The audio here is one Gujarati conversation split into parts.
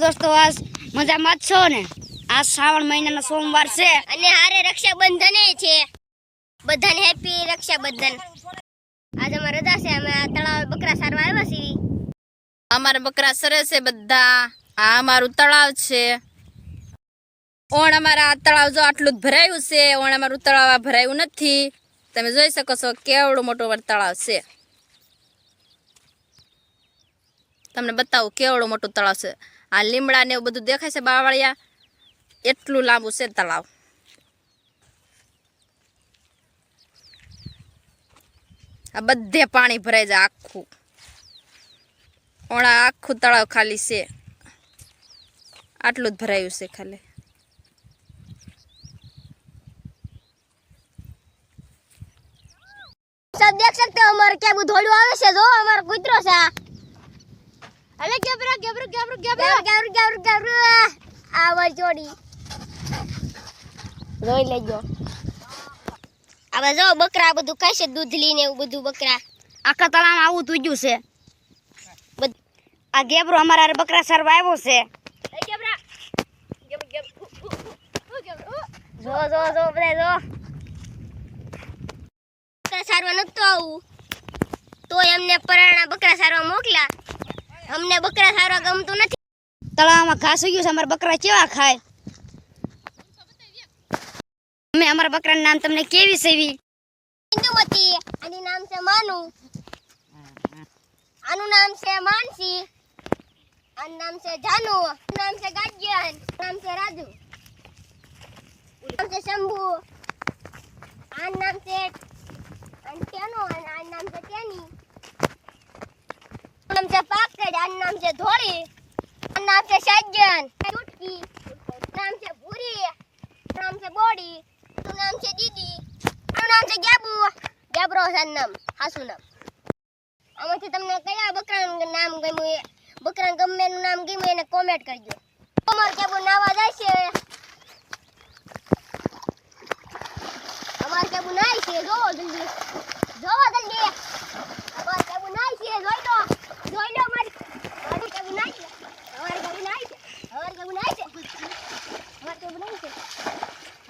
દોસ્તો આજ મજામાં જ છો ને? આ શ્રાવણ મહિનાનો સોમવાર છે. અને હારે રક્ષાબંધન છે. બધાને હેપી રક્ષાબંધન. આજે અમારે રજા છે અમે આ તળાવે બકરા સારવા આવ્યા છીએ. અમારા બકરા સરસ છે બધા. આ અમારું તળાવ છે. ઓણ અમારા તળાવ જો આટલું જ ભરાયું છે ઓણ અમારું તળાવ આ ભરાયું નથી. તમે જોઈ શકો છો કેવડું મોટું અમારું તળાવ છે. તમને બતાવું કેવડું મોટું તળાવ છે. આ લીમડા ને એવું બધું દેખાય છે બાવળિયા એટલું લાંબુ છે તળાવ આ બધે પાણી ભરાઈ જાય આખું ઓણા આખું તળાવ ખાલી છે આટલું જ ભરાયું છે ખાલી सब देख सकते हो हमारे क्या वो धोलू आवे से जो हमारा कुतरो सा અલે ગેબરા ગેબરા ગેબરા ગેબરા ગેબરા ગેબરા ગેબરા આવા જોડી. રોઈ લેજો. હવે જો બકરા બધું ખાશે દૂધ લઈને એવું બધું બકરા. આખા તળામાં આવું તૂજ્યું છે. આ ગેબરો અમારા બકરા સરવા આવ્યો છે. જો જો જો બધા જો. બકરા સારવા નતો આવું. તો એમને પરાણા બકરા સારવા મોકલા. અમને બકરા સારા ગમતું નથી. તળાવમાં ઘાસ ઉગ્યું છે અમારા બકરા કેવા ખાય? અમે અમારા બકરાનું નામ તમને કેવી સેવી? ઇન્દુમતી આનું નામ છે માનુ. આનું નામ છે માનસી. આનું નામ છે જાનુ. નામ છે ગાજ્યન નામ છે રાજુ. નામ છે શંભુ. આનું નામ છે અને આનું નામ છે ટેની આનું નામ છે પાકડ આનું નામ છે ધોળી. નામ છે સજ્જન. ચુટકી નામ છે ભૂરી. નામ છે બોડી. આનું નામ છે દીદી. આનું નામ છે ગેબુ. ગેબ્રો છે નામ, હાસુ નામ. આમાંથી તમને કયા બકરાનું નામ ગમ્યું એ? બકરા ગમે એનું નામ ગમ્યું એને કોમેન્ટ કરજો. અમાર કેબુ નાવા જાય છે. અમાર કેબુ નાય છે. જોવો જલ્દી. જોવો જલ્દી. અમાર કેબુ નાય છે. જોઈ લો. જોઈ લો અમાર અમાર કેબુ નાય છે અમાર કેબુ નાય છે અમાર કેબુ નાય છે અમાર કેબુ નાય છે અમાર કેબુ નાય છે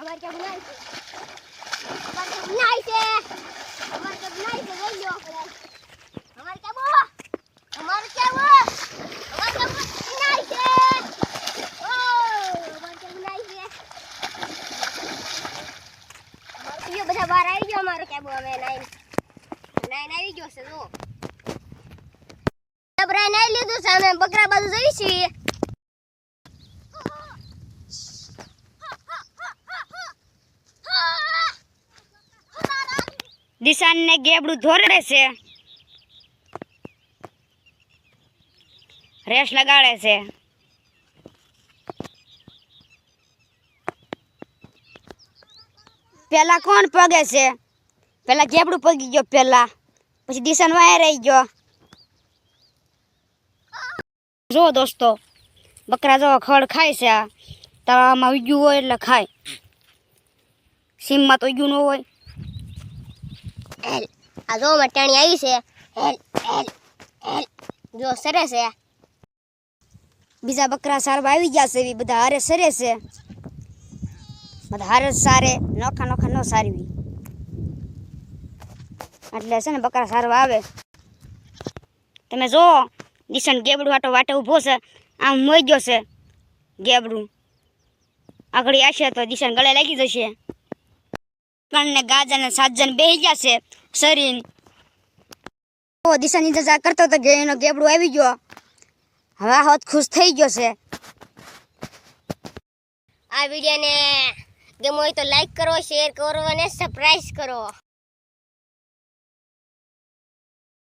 અમાર કેબુ નાય છે અમાર કેબુ નાય છે જોઈ લો અમાર કેબુ અમાર કેબુ અમાર કેબુ નાય છે ઓ અમાર કેબુ નાય છે અમાર બીજો બહાર આવી ગયો અમારો કેબુ હવે નાઈન નાઈન આવી ગયો છે જો બકરા નાઈ લીધું છે અમે બકરા બાજુ જઈ દિશાન ને ગેબડું ધોરડે છે. રેસ લગાડે છે. પેલા કોણ પગે છે? પેલા ગેબડું પગી ગયો પેલા. પછી દિશાન વાય રહી ગયો. જો દોસ્તો, બકરા જો ખડ ખાય છે. તળાવમાં ઉગ્યું હોય એટલે ખાય. સીમમાં તો ઉગ્યું ન હોય. હેલ. આ જો મટાણી આવી છે. હેલ હેલ હેલ. જો સરે છે. બીજા બકરા સારવા આવી ગયા છે એવી બધા હારે સરે છે. બધા હારે સારે, નોખા નોખા ન સારવી. એટલે છે ને બકરા સારવા આવે. તમે જો, દિશન ગેબડું આટો વાટે ઊભો છે. આમ મોઈ ગયો છે ગેબડું. આગળ આવશે તો દિશન ગળે લાગી જશે. કણને ગાજર ને જણ બેહી ગયા છે. શરીર ઓ દિશાની જજા કરતો તો કે એનો ગેબડું આવી ગયો. હવે હોત ખુશ થઈ ગયો છે. આ વિડીયોને ગમો હોય તો લાઈક કરો શેર કરો અને સબસ્ક્રાઈબ કરો.